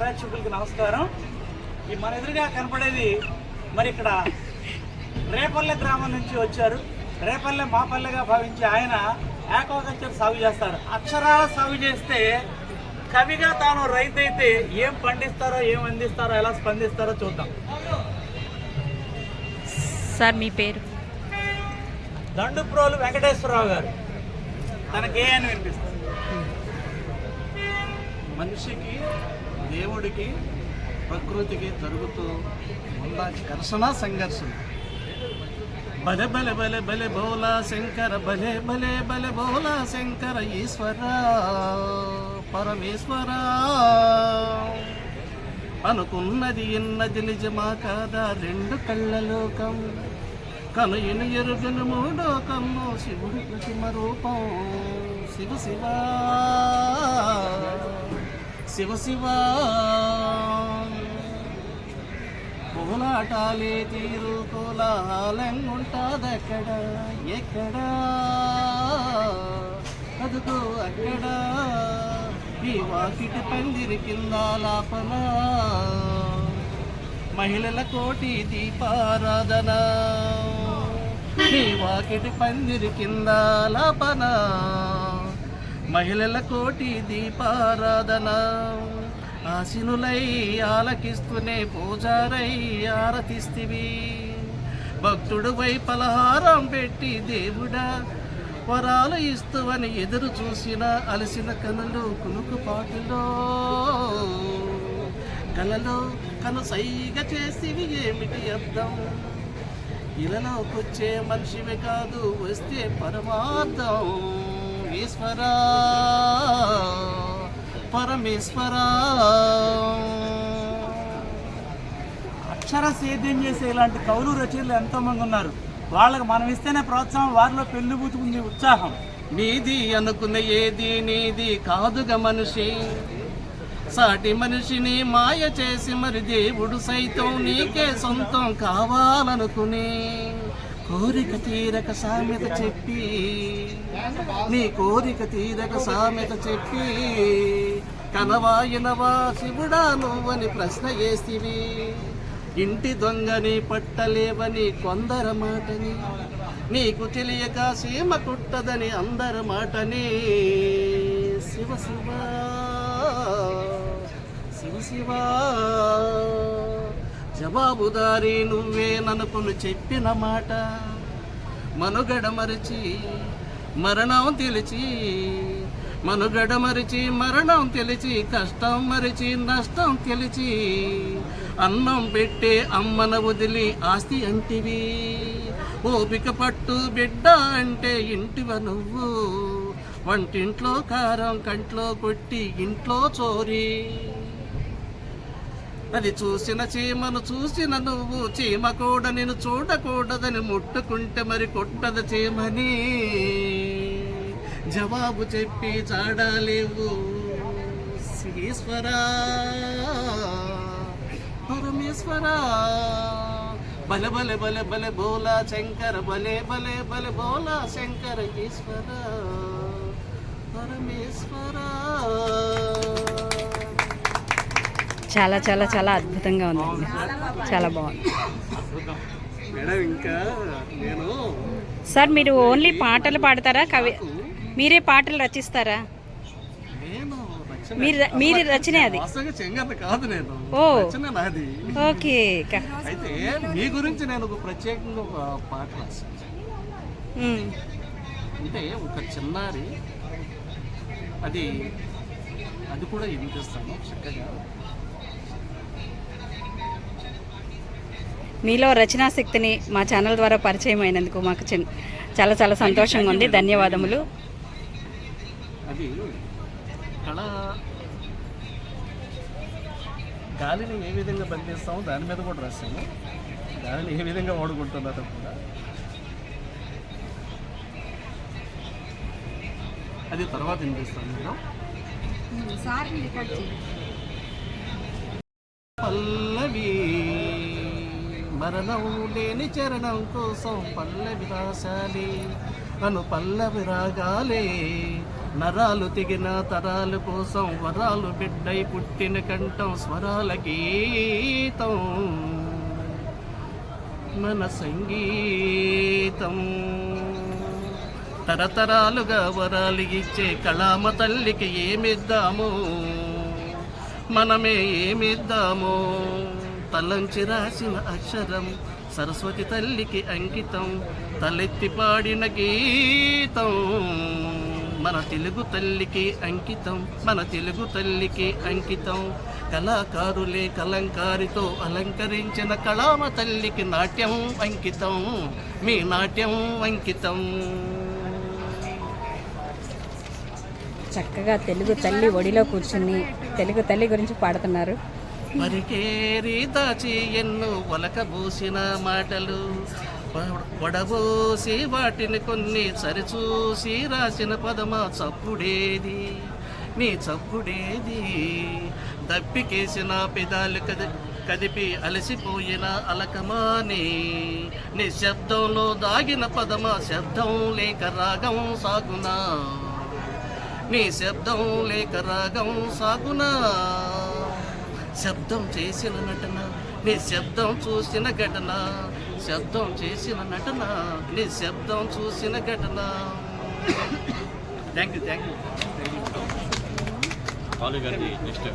ప్రేక్షకులకి నమస్కారం. ఈ మన ఎదురుగా కనపడేది మరి ఇక్కడ రేపల్లె గ్రామం నుంచి వచ్చారు. రేపల్లె మా పల్లెగా భావించి ఆయన ఆక్వాకల్చర్ సాగు చేస్తారు. అక్షరాల సాగు చేస్తే కవిగా తాను రైతు అయితే ఏం పండిస్తారో ఏం అందిస్తారో ఎలా స్పందిస్తారో చూద్దాం. సార్ మీ పేరు? దండుప్రోలు వెంకటేశ్వరరావు గారు. తనకే అని వినిపిస్తుంది? మనిషికి దేవుడికి ప్రకృతికి జరుగుతూ ఉన్న ఘర్షణ సంఘర్షణ? బలె బలె బలె బలె బోలా శంకర బలే బలే బలె బోలా శంకర ఈశ్వర పరమేశ్వర. అనుకున్నది ఇన్నది నిజమా కాదా? రెండు కళ్ళ లోకం కనుయును ఎరుగను మూడో కమ్ము శివుడి ప్రతిమ రూపం శివ శివా. శివ శివ. కోలాటాలే తీరు కోలాహలంగుంటాదెక్కడ? ఎక్కడ? అదుగో అక్కడ? ఈ వాకిటి పందిరి కింద లాపన. మహిళల కోటి దీపారాధన. ఈ వాకిటి పందిరి కింద లాపన. మహిళల కోటి దీపారాధన. ఆశినులై ఆలకిస్తూనే పూజారై ఆరతిస్తివి. భక్తుడు వై పలహారం పెట్టి దేవుడా వరాలు ఇస్తువని ఎదురు చూసిన అలసిన కనులు కునుకు పాటులో. కలలో కను సైగ చేసివి ఏమిటి అర్థం? ఇలలోకొచ్చే మనిషివి కాదు వస్తే పరమార్థం. ఈశ్వరా పరమేశ్వర. అక్షర సేద్యం చేసే ఇలాంటి కౌలు రచయితలు ఎంతో మంది ఉన్నారు. వాళ్ళకి మనం ఇస్తేనే ప్రోత్సాహం వారిలో పెళ్ళిబుతుకుంది ఉత్సాహం. నీది అనుకున్న ఏది నీది కాదుగా మనిషి. సాటి మనిషిని మాయ చేసి మరి దేవుడు సైతం నీకే సొంతం కావాలనుకుని కోరిక తీరక సామెత చెప్పి నీ కోరిక తీరక సామెత చెప్పి కనవాయినవా శివుడా నువ్వని ప్రశ్న వేసివి. ఇంటి దొంగని పట్టలేవని కొందర మాటని నీకు తెలియక సీమ కుట్టదని అందర మాటని. శివ శివ శివ శివ జవాబుదారి నువ్వే ననుకుని చెప్పిన మాట. మనుగడ మరిచి మరణం తెలిచి మనుగడ మరిచి మరణం తెలిచి కష్టం మరిచి నష్టం తెలిచి అన్నం పెట్టే అమ్మన వదిలి ఆస్తి అంటివి. ఓపిక పట్టు బిడ్డ అంటే ఇంటివ నువ్వు? వంటింట్లో కారం కంట్లో కొట్టి ఇంట్లో చోరీ. అది చూసిన చీమను చూసిన నువ్వు చీమ కూడా నేను చూడకూడదని ముట్టుకుంటే మరి కొట్టదు చీమని. జవాబు చెప్పి చాడలేవు ఈశ్వరా పరమేశ్వరా. బల బల బల బల బోలా శంకర బలే బలే బల బోలా శంకర ఈశ్వర. పరమేశ్వరా. చాలా చాలా చాలా అద్భుతంగా ఉందండి చాలా బాగుంది. సార్ మీరు ఓన్లీ పాటలు పాడతారా? కవి మీరే పాటలు రచిస్తారా? మీరు మీరు రచనే అది. కాదు నేను. ఓ. నాది. ఓకే అయితే మీ గురించి నేను ఒక ప్రత్యేకంగా ఒక పాట రాశాను. అంటే ఒక చిన్నారి అది అది కూడా వినిపిస్తాను చక్కగా. మీలో రచనా శక్తిని మా ఛానల్ ద్వారా పరిచయం అయినందుకు మాకు చిన్- చాలా చాలా సంతోషంగా ఉంది. ధన్యవాదములు. గాలిని ఏ విధంగా బంధిస్తామో దాని మీద కూడా రాశాను గాలిని ఏ విధంగా వాడుకుంటున్నారో కూడా. అది తర్వాత వినిపిస్తాను మేడం. పల్లవి మరణం లేని చరణం కోసం పల్లవి రాశాలి. అను పల్లవి రాగాలే. నరాలు తెగిన తరాలు కోసం వరాలు బిడ్డై పుట్టిన కంఠం స్వరాల గీతం. మన సంగీతం. తరతరాలుగా వరాలు ఇచ్చే కళామ తల్లికి ఏమిద్దాము? మనమే ఏమిద్దాము? తలంచి రాసిన అక్షరం సరస్వతి తల్లికి అంకితం తలెత్తి పాడిన గీతం. మన తెలుగు తల్లికి అంకితం మన తెలుగు తల్లికి అంకితం. కళాకారులే కలంకారితో అలంకరించిన కళామ తల్లికి నాట్యం అంకితం మీ నాట్యం అంకితం. చక్కగా తెలుగు తల్లి ఒడిలో కూర్చుని తెలుగు తల్లి గురించి పాడుతున్నారు. పరికేరి దాచి ఎన్నో ఒలకబూసిన మాటలు. ప- వాటిని కొన్ని సరిచూసి రాసిన పదమా చప్పుడేది? నీ చప్పుడేది? దప్పికేసిన పెదాలు కది కదిపి అలసిపోయిన అలకమాని. నిశ్శబ్దంలో దాగిన పదమా శబ్దం లేక రాగం సాగునా? నీ శబ్దం లేక రాగం సాగునా? శబ్దం చేసిన నటన నీ శబ్దం చూసిన ఘటన శబ్దం చేసిన నటన నీ శబ్దం చూసిన ఘటన. Thank you thank you next.